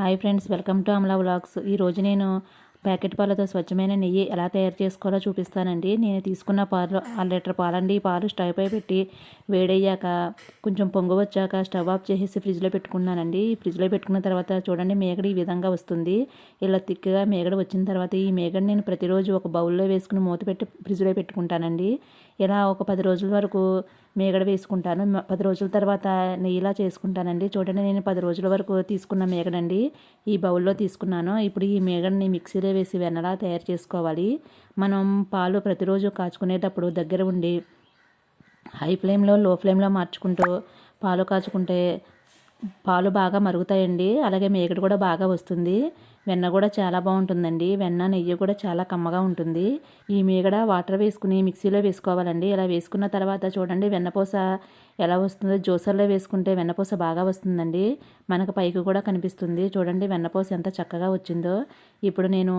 Hi friends welcome to Amala vlogs. ఈరోజు నేను packet పాలతో స్వచ్ఛమైన నెయ్యి ఎలా తయారు చేసుకోవాలో చూపిస్తానండి. నేను తీసుకున్న పాలు ఆ లీటర్ పాలండి. ఈ పాలు స్టవ్ పై పెట్టి వేడయ్యాక కొంచెం పొంగు వచ్చాక స్టవ్ ఆఫ్ చేసేసి ఫ్రిడ్జ్లో పెట్టుకున్నానండి. ఫ్రిడ్జ్లో పెట్టుకున్న తర్వాత చూడండి మేగడ ఈ విధంగా వస్తుంది. ఇలా తిక్కగా మేగడ వచ్చిన తర్వాత ఈ మేగడ నేను ప్రతిరోజు ఒక బౌల్లో వేసుకుని మూత పెట్టి ఫ్రిడ్జ్లో పెట్టుకుంటానండి. ఇలా ఒక పది రోజుల వరకు మేగడ వేసుకుంటాను పది రోజుల తర్వాత నెయ్యిలా చేసుకుంటానండి. చూడండి నేను పది రోజుల వరకు తీసుకున్న మేగడండి. ఈ బౌల్లో తీసుకున్నాను. ఇప్పుడు ఈ మేగడని మిక్సీలో వేసి వెన్నలా తయారు చేసుకోవాలి. మనం పాలు ప్రతిరోజు కాచుకునేటప్పుడు దగ్గర ఉండి హై ఫ్లేమ్లో లో ఫ్లేమ్లో మార్చుకుంటూ పాలు కాచుకుంటే పాలు బాగా మరుగుతాయండి. అలాగే మేకడు కూడా బాగా వస్తుంది. వెన్న కూడా చాలా బాగుంటుందండి. వెన్న నెయ్యి కూడా చాలా కమ్మగా ఉంటుంది. ఈ మీగడ వాటర్ వేసుకుని మిక్సీలో వేసుకోవాలండి. ఇలా వేసుకున్న తర్వాత చూడండి వెన్నపూస ఎలా వస్తుందో. జ్యూసర్లో వేసుకుంటే వెన్నపూస బాగా వస్తుందండి. మనకు పైకి కూడా కనిపిస్తుంది. చూడండి వెన్నపూస ఎంత చక్కగా వచ్చిందో. ఇప్పుడు నేను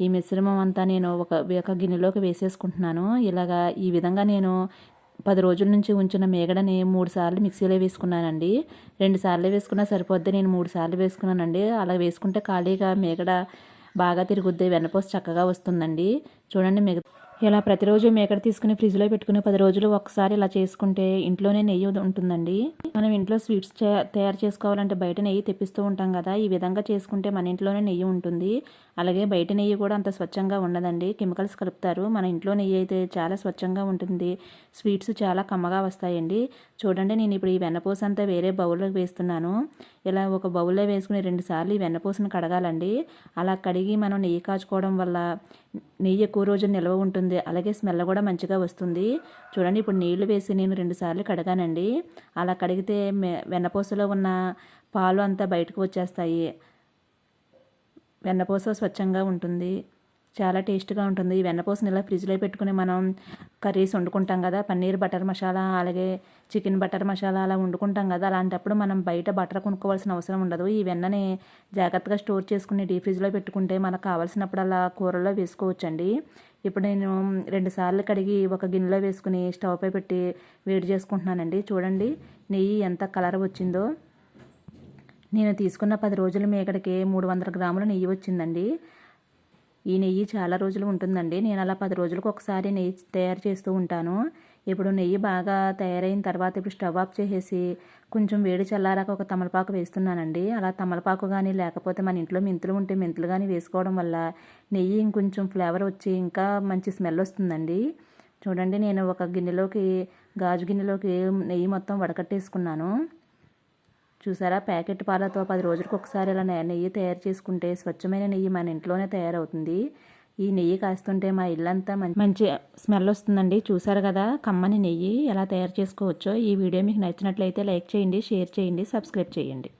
ఈ మిశ్రమం అంతా నేను ఒక ఒక గిన్నెలోకి వేసేసుకుంటున్నాను. ఇలాగా ఈ విధంగా నేను పది రోజుల నుంచి ఉంచిన మేగడని మూడు సార్లు మిక్సీలో వేసుకున్నానండి. రెండు సార్లు వేసుకున్నా సరిపోద్ది నేను మూడు సార్లు వేసుకున్నానండి. అలా వేసుకుంటే ఖాళీగా మేగడ బాగా తిరుగుద్ది వెన్నపోసి చక్కగా వస్తుందండి. చూడండి మిగతా ఇలా ప్రతిరోజు మేకడ తీసుకుని ఫ్రిడ్జ్లో పెట్టుకుని పది రోజులు ఒకసారి ఇలా చేసుకుంటే ఇంట్లోనే నెయ్యి ఉంటుందండి. మనం ఇంట్లో స్వీట్స్ తయారు చేసుకోవాలంటే బయట నెయ్యి తెప్పిస్తూ ఉంటాం కదా. ఈ విధంగా చేసుకుంటే మన ఇంట్లోనే నెయ్యి ఉంటుంది. అలాగే బయట నెయ్యి కూడా అంత స్వచ్ఛంగా ఉండదండి. కెమికల్స్ కలుపుతారు. మన ఇంట్లో నెయ్యి అయితే చాలా స్వచ్ఛంగా ఉంటుంది. స్వీట్స్ చాలా కమ్మగా వస్తాయండి. చూడండి నేను ఇప్పుడు ఈ వెన్నపూస అంతా వేరే బౌల్లోకి వేస్తున్నాను. ఇలా ఒక బౌల్లో వేసుకుని రెండు సార్లు ఈ వెన్నపూసను కడగాలండి. అలా కడిగి మనం నెయ్యి కాచుకోవడం వల్ల నెయ్యి ఎక్కువ రోజులు నిల్వ ఉంటుంది. అలాగే స్మెల్ కూడా మంచిగా వస్తుంది. చూడండి ఇప్పుడు నీళ్ళు వేసి నేను రెండుసార్లు కడగానండి. అలా కడిగితే వెన్నపూసలో ఉన్న పాలు అంతా బయటకు వచ్చేస్తాయి. వెన్నపూస స్వచ్ఛంగా ఉంటుంది. చాలా టేస్ట్గా ఉంటుంది. ఈ వెన్నపూసని ఇలా ఫ్రిడ్జ్లో పెట్టుకుని మనం కర్రీస్ వండుకుంటాం కదా పన్నీర్ బటర్ మసాలా అలాగే చికెన్ బటర్ మసాలా అలా వండుకుంటాం కదా అలాంటప్పుడు మనం బయట బటర్ కొనుక్కోవాల్సిన అవసరం ఉండదు. ఈ వెన్నని జాగ్రత్తగా స్టోర్ చేసుకుని డీ ఫ్రిడ్జ్లో పెట్టుకుంటే మనకు కావాల్సినప్పుడు అలా కూరలో వేసుకోవచ్చండి. ఇప్పుడు నేను రెండు సార్లు కడిగి ఒక గిన్నెలో వేసుకుని స్టవ్ పై పెట్టి వేడి చేసుకుంటున్నానండి. చూడండి నెయ్యి ఎంత కలర్ వచ్చిందో. నేను తీసుకున్న పది రోజుల మేకడికి మూడు వందల గ్రాముల నెయ్యి వచ్చిందండి. ఈ నెయ్యి చాలా రోజులు ఉంటుందండి. నేను అలా పది రోజులకు ఒకసారి నెయ్యి తయారు చేస్తూ ఉంటాను. ఇప్పుడు నెయ్యి బాగా తయారైన తర్వాత ఇప్పుడు స్టవ్ ఆఫ్ చేసేసి కొంచెం వేడి చల్లారాక ఒక తమలపాకు వేస్తున్నానండి. అలా తమలపాకు కానీ లేకపోతే మన ఇంట్లో మెంతులు ఉంటే మెంతులు కానీ వేసుకోవడం వల్ల నెయ్యి ఇంకొంచెం ఫ్లేవర్ వచ్చి ఇంకా మంచి స్మెల్ వస్తుందండి. చూడండి నేను ఒక గిన్నెలోకి గాజు గిన్నెలోకి నెయ్యి మొత్తం వడకట్టేసుకున్నాను. చూసారా? ప్యాకెట్ పాలతో పది రోజులకు ఒకసారి ఇలా నెయ్యి తయారు చేసుకుంటే స్వచ్ఛమైన నెయ్యి మన ఇంట్లోనే తయారవుతుంది. ఈ నెయ్యి కాస్తుంటే మా ఇల్లంతా మంచి మంచి స్మెల్ వస్తుందండి. చూసారు కదా? కమ్మని నెయ్యి ఎలా తయారు చేసుకోవచ్చో. ఈ వీడియో మీకు నచ్చినట్లయితే లైక్ చేయండి షేర్ చేయండి సబ్స్క్రైబ్ చేయండి.